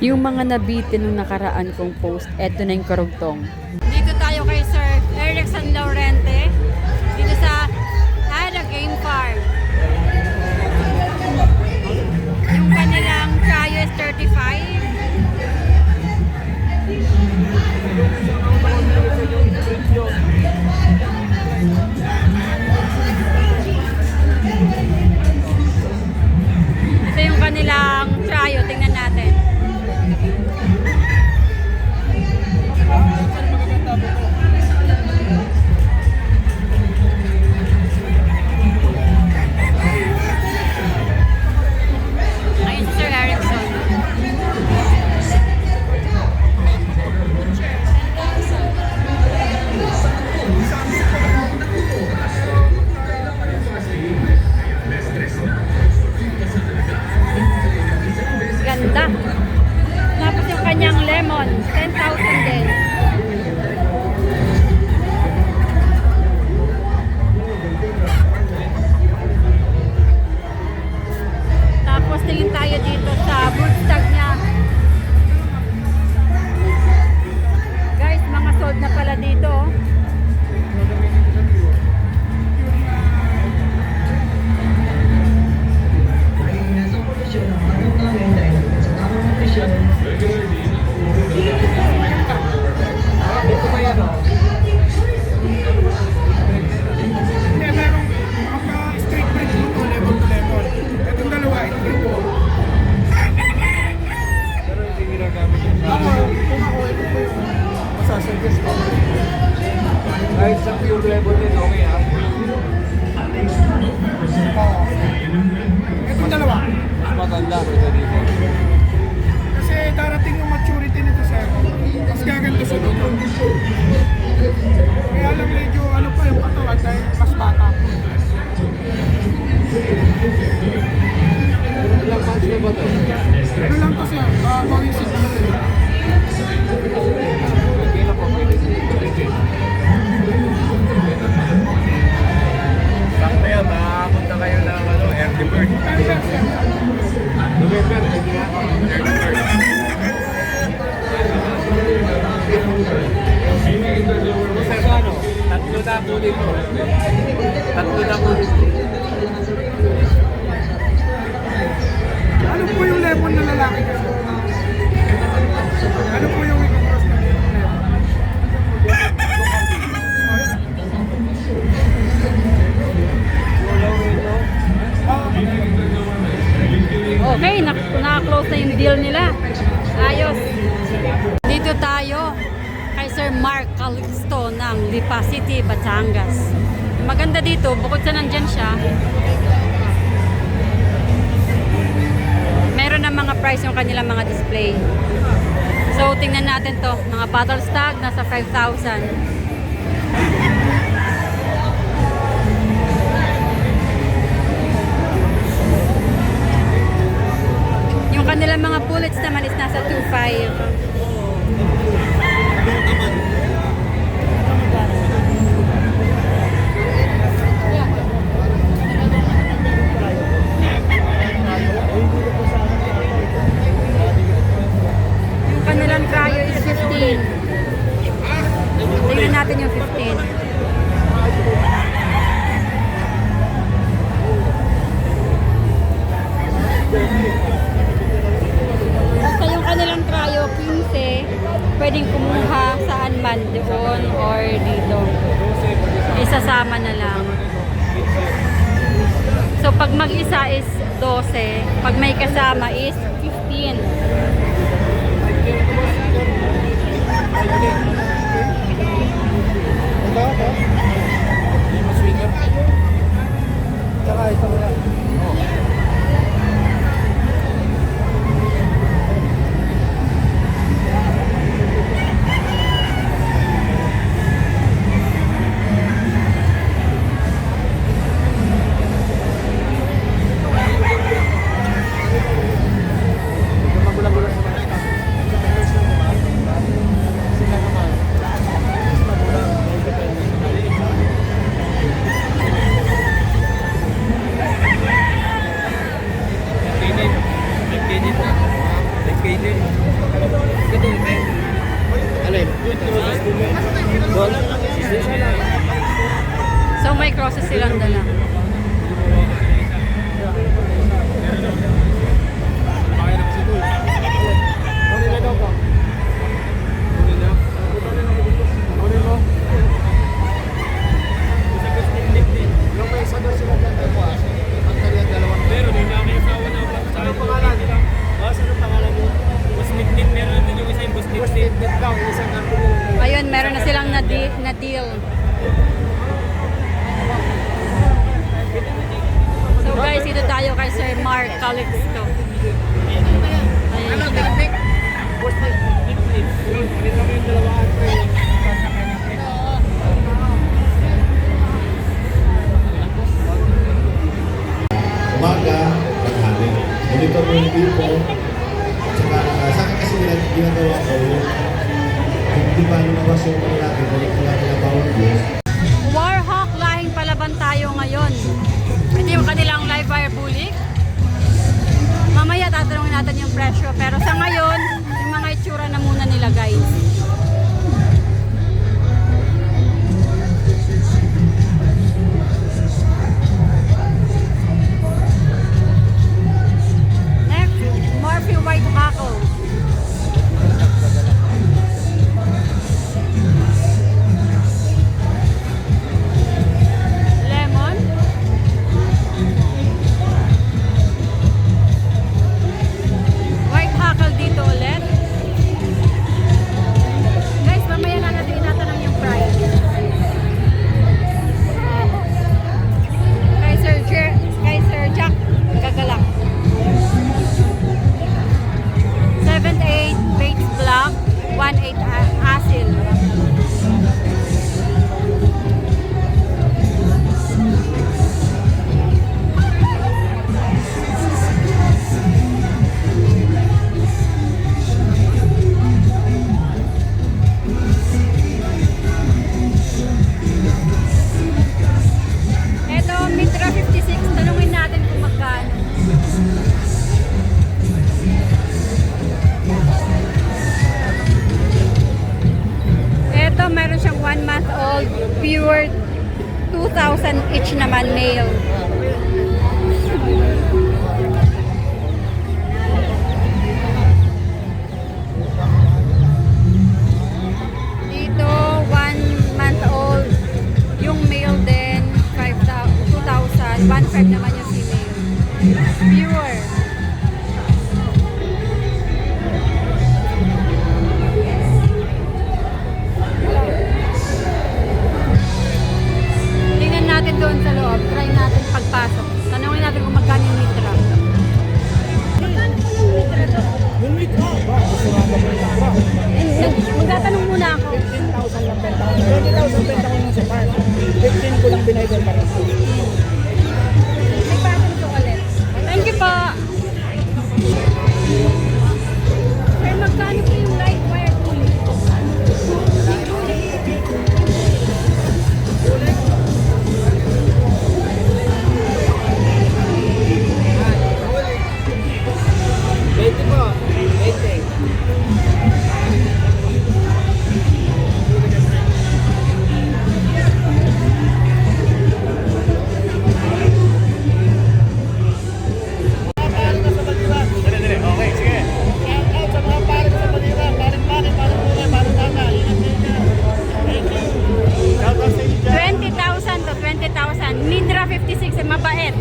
Yung mga nabitin nung nakaraan kong post, eto na yung karugtong. Dito tayo kay Sir Eric San Laurente. Dito sa Ada Game Farm. Yung kanilang chayo is 35. Ako, kung ako, ito po yung masasuggest ko. Kahit sa pure level din, okay ah. Oo. Itong dalawa. Mas dito. Kasi darating yung maturity nito sir. Mas gaganda sa dulo. Kaya lang medyo ano pa yung katawan dahil mas bata po. Ilang months na ba to? Ano lang Okay, na naka-close na yung deal nila. Ayos. Dito tayo kay Sir Mark Calixto ng Lipa City, Batangas. Maganda dito, bukod sa nandyan siya, meron ng mga price yung kanilang mga display. So, tingnan natin to. Mga bottle stock, nasa 5,000. Kanilang mga bullets naman is nasa 2.5. Yung kanilang cryo is 15. Tingnan natin yung 15. Cryo 15, pwedeng kumuha saan man doon or dito. Isasama na lang. So pag mag-isa is 12, pag may kasama is 15. Tsaka ito So may crosses silang dala. Alex ano, to. Umaga, tanghali. Monitor mo yung tipo. Tsaka uh, sa akin kasi nila ginagawa ko, hindi pa lumabas yung pala natin, balik ko natin ang bawang Warhawk lahing palaban tayo ngayon. Hindi yung kanilang Paco. one may. mabait.